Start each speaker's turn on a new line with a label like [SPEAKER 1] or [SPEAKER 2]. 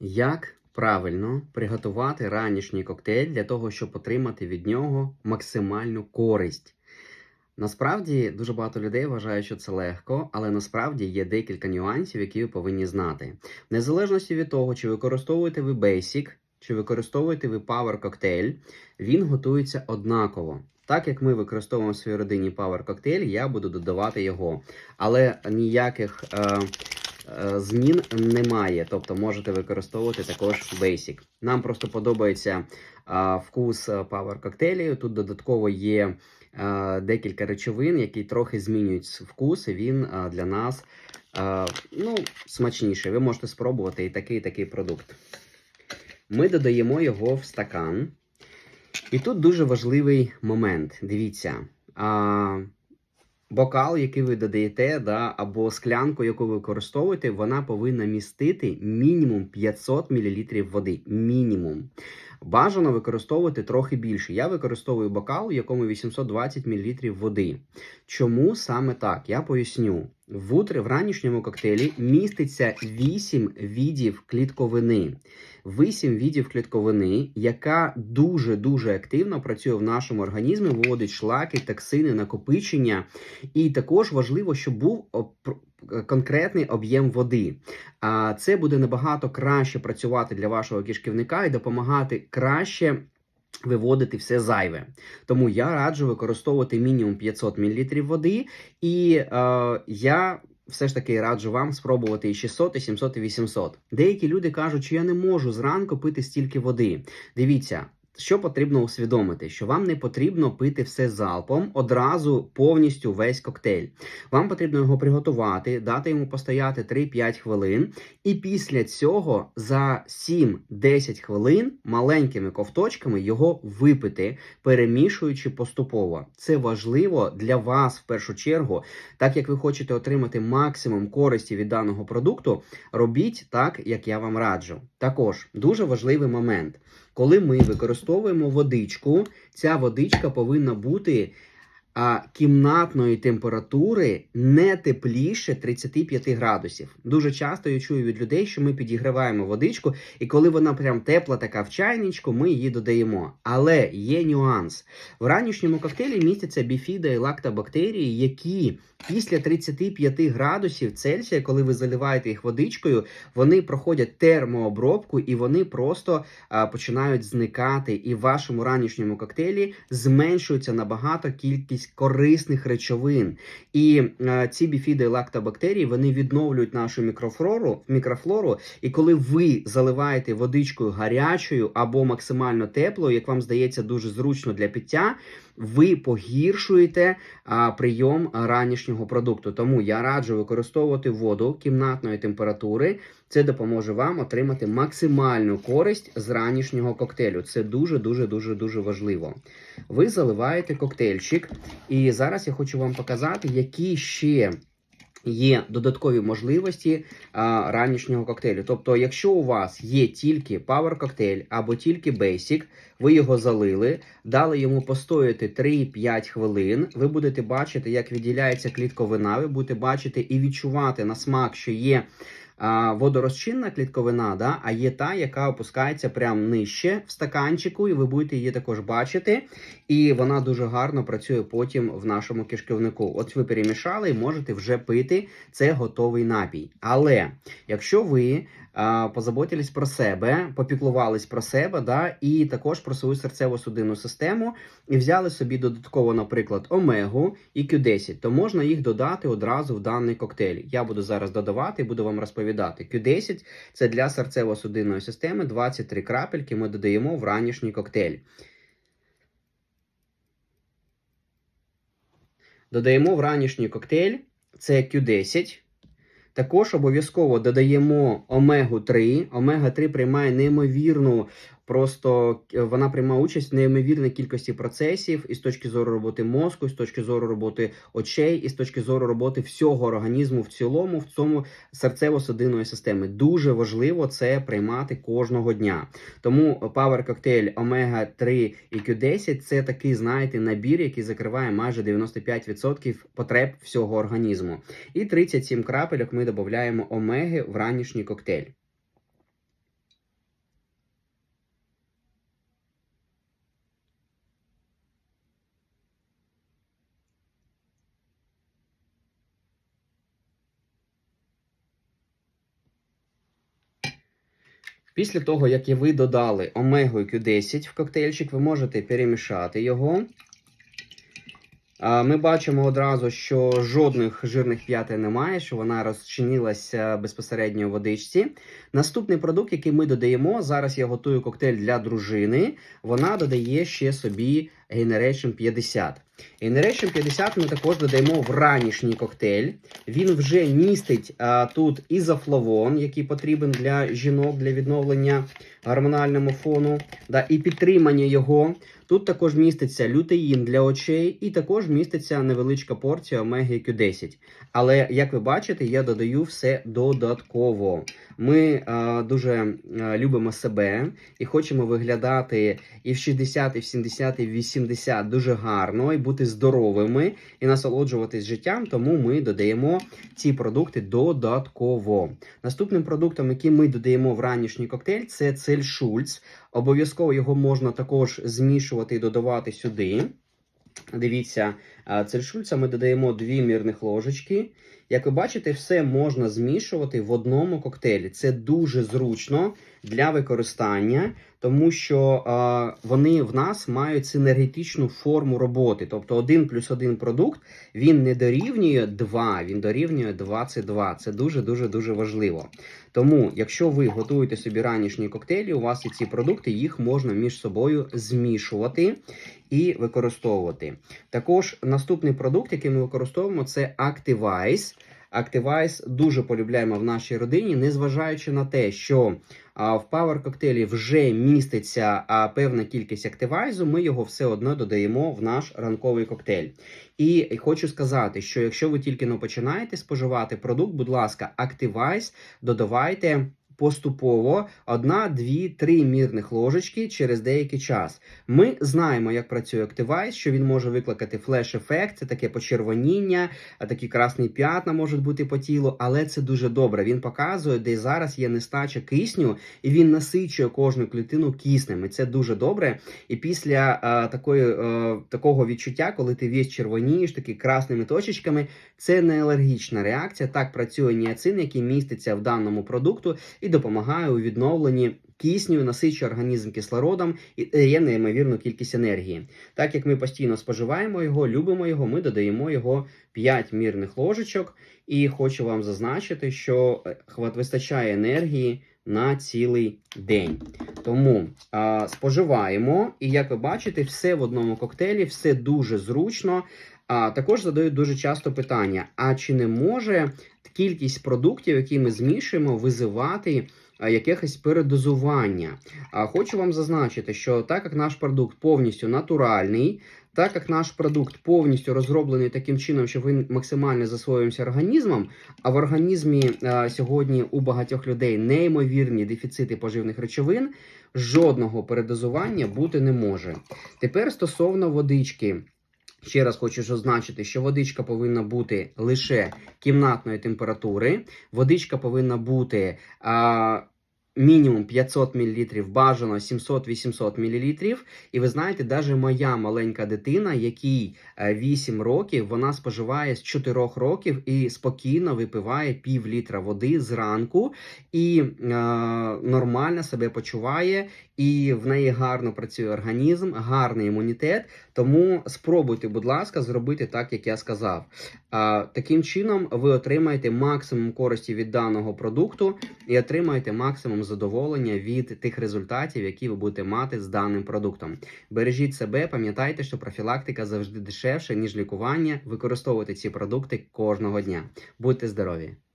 [SPEAKER 1] Як правильно приготувати ранішній коктейль для того, щоб отримати від нього максимальну користь? Насправді дуже багато людей вважають, що це легко, але насправді є декілька нюансів, які ви повинні знати. В незалежності від того, чи використовуєте ви Basic, чи використовуєте ви Power Cocktail, він готується однаково. Так як ми використовуємо в своїй родині Power Cocktail, я буду додавати його. Але ніяких е, змін немає. Тобто можете використовувати також Basic. Нам просто подобається е, вкус е, Power коктейлів. Тут додатково є е, декілька речовин, які трохи змінюють вкус, і він е, для нас е, ну, смачніший. Ви можете спробувати і такий, і такий продукт. Ми додаємо його в стакан. І тут дуже важливий момент. Дивіться. Бокал, який ви додаєте, да, або склянку, яку ви використовуєте, вона повинна містити мінімум 500 мл води. Мінімум. Бажано використовувати трохи більше. Я використовую бокал, в якому 820 мл води. Чому саме так? Я поясню. В утре в ранішньому коктейлі міститься 8 видів клітковини. 8 видів клітковини, яка дуже-дуже активно працює в нашому організмі, виводить шлаки, токсини, накопичення. І також важливо, щоб був конкретний об'єм води. А це буде набагато краще працювати для вашого кишківника і допомагати краще. Виводити все зайве. Тому я раджу використовувати мінімум 500 мл води, і е, я все ж таки раджу вам спробувати і 600, і 700, і 800. Деякі люди кажуть, що я не можу зранку пити стільки води. Дивіться. Що потрібно усвідомити, що вам не потрібно пити все залпом одразу повністю весь коктейль. Вам потрібно його приготувати, дати йому постояти 3-5 хвилин, і після цього за 7-10 хвилин маленькими ковточками його випити, перемішуючи поступово. Це важливо для вас в першу чергу, так як ви хочете отримати максимум користі від даного продукту, робіть так, як я вам раджу. Також дуже важливий момент. Коли ми використовуємо водичку, ця водичка повинна бути а, кімнатної температури не тепліше 35 градусів. Дуже часто я чую від людей, що ми підігріваємо водичку, і коли вона прям тепла, така в чайничку, ми її додаємо. Але є нюанс. В ранішньому коктейлі містяться біфіда і лактобактерії, які після 35 градусів Цельсія, коли ви заливаєте їх водичкою, вони проходять термообробку і вони просто а, починають зникати. І в вашому ранішньому коктейлі зменшується набагато кількість корисних речовин. І е, ці біфіди лактобактерії вони відновлюють нашу мікрофлору, мікрофлору. І коли ви заливаєте водичкою гарячою або максимально теплою, як вам здається, дуже зручно для пиття ви погіршуєте прийом ранішнього продукту. Тому я раджу використовувати воду кімнатної температури. Це допоможе вам отримати максимальну користь з ранішнього коктейлю. Це дуже дуже дуже дуже важливо. Ви заливаєте коктейльчик, і зараз я хочу вам показати, які ще є додаткові можливості а, ранішнього коктейлю. Тобто, якщо у вас є тільки Power коктейль або тільки Basic, ви його залили, дали йому постояти 3-5 хвилин. Ви будете бачити, як відділяється клітковина, ви будете бачити і відчувати на смак, що є водорозчинна клітковина, да, а є та, яка опускається прямо нижче в стаканчику, і ви будете її також бачити. І вона дуже гарно працює потім в нашому кишківнику. От ви перемішали і можете вже пити це готовий напій. Але якщо ви позаботились про себе, попіклувались про себе, да, і також про свою серцево-судинну систему, і взяли собі додатково, наприклад, омегу і Q10, то можна їх додати одразу в даний коктейль. Я буду зараз додавати і буду вам розповідати. Q10 це для серцево-судинної системи 23 крапельки ми додаємо в ранішній коктейль. Додаємо в ранішній коктейль це Q10. Також обов'язково додаємо омегу 3. Омега 3 приймає неймовірну Просто е, вона приймає участь в неймовірній кількості процесів і з точки зору роботи мозку, і з точки зору роботи очей, і з точки зору роботи всього організму в цілому, в цьому серцево-судинної системи. Дуже важливо це приймати кожного дня. Тому Power Cocktail Омега 3 і Q10 це такий, знаєте, набір, який закриває майже 95% потреб всього організму. І 37 крапельок ми додаємо омеги в ранішній коктейль. Після того, як ви додали омегу Q10 в коктейльчик, ви можете перемішати його. Ми бачимо одразу, що жодних жирних п'ятин немає, що вона розчинилася безпосередньо в водичці. Наступний продукт, який ми додаємо, зараз я готую коктейль для дружини. Вона додає ще собі Generation 50. Generation 50 ми також додаємо в ранішній коктейль. Він вже містить а, тут ізофлавон, який потрібен для жінок для відновлення гормональному фону, да, і підтримання його. Тут також міститься лютеїн для очей, і також міститься невеличка порція омеги Q10. Але як ви бачите, я додаю все додатково. Ми е, дуже е, любимо себе і хочемо виглядати і в 60, і в 70, і в 80 дуже гарно, і бути здоровими, і насолоджуватись життям. Тому ми додаємо ці продукти додатково. Наступним продуктом, який ми додаємо в ранішній коктейль, це цель Шульц. Обов'язково його можна також змішувати і додавати сюди. Дивіться, а, цель Шульца ми додаємо 2 мірних ложечки. Як ви бачите, все можна змішувати в одному коктейлі. Це дуже зручно для використання, тому що а, вони в нас мають синергетичну форму роботи. Тобто 1 плюс 1 продукт він не дорівнює 2, він дорівнює 22. Це дуже дуже важливо. Тому, якщо ви готуєте собі ранішні коктейлі, у вас є ці продукти, їх можна між собою змішувати і використовувати. Також наступний продукт, який ми використовуємо, це Activize. Activize дуже полюбляємо в нашій родині, незважаючи на те, що в Power коктейлі вже міститься певна кількість активайзу, ми його все одно додаємо в наш ранковий коктейль. І хочу сказати, що якщо ви тільки но починаєте споживати продукт, будь ласка, активайз додавайте. Поступово одна, дві, три мірних ложечки через деякий час. Ми знаємо, як працює Activize, що він може викликати флеш-ефект, це таке почервоніння, такі красні п'ятна можуть бути по тілу, але це дуже добре. Він показує, де зараз є нестача кисню, і він насичує кожну клітину киснем. І це дуже добре. І після а, такої, а, такого відчуття, коли ти весь червонієш, такі красними точечками, це не алергічна реакція. Так працює ніацин, який міститься в даному продукту, і допомагає у відновленні кисню, насичує організм кислородом і дає неймовірну кількість енергії. Так як ми постійно споживаємо його, любимо його, ми додаємо його 5 мірних ложечок. І хочу вам зазначити, що е, хват вистачає енергії на цілий день. Тому а, споживаємо, і як ви бачите, все в одному коктейлі, все дуже зручно. А також задають дуже часто питання: а чи не може кількість продуктів, які ми змішуємо, визивати якихось передозування? А хочу вам зазначити, що так як наш продукт повністю натуральний, так як наш продукт повністю розроблений таким чином, що він максимально засвоюємося організмом, а в організмі а, сьогодні у багатьох людей неймовірні дефіцити поживних речовин, жодного передозування бути не може. Тепер стосовно водички. Ще раз хочу зазначити, що водичка повинна бути лише кімнатної температури. Водичка повинна бути а, мінімум 500 мл, бажано 700-800 мл. І ви знаєте, навіть моя маленька дитина, якій е, 8 років, вона споживає з 4 років і спокійно випиває пів літра води зранку і е, нормально себе почуває. І в неї гарно працює організм, гарний імунітет. Тому спробуйте, будь ласка, зробити так, як я сказав. А, Таким чином ви отримаєте максимум користі від даного продукту і отримаєте максимум задоволення від тих результатів, які ви будете мати з даним продуктом. Бережіть себе, пам'ятайте, що профілактика завжди дешевша, ніж лікування. Використовуйте ці продукти кожного дня. Будьте здорові!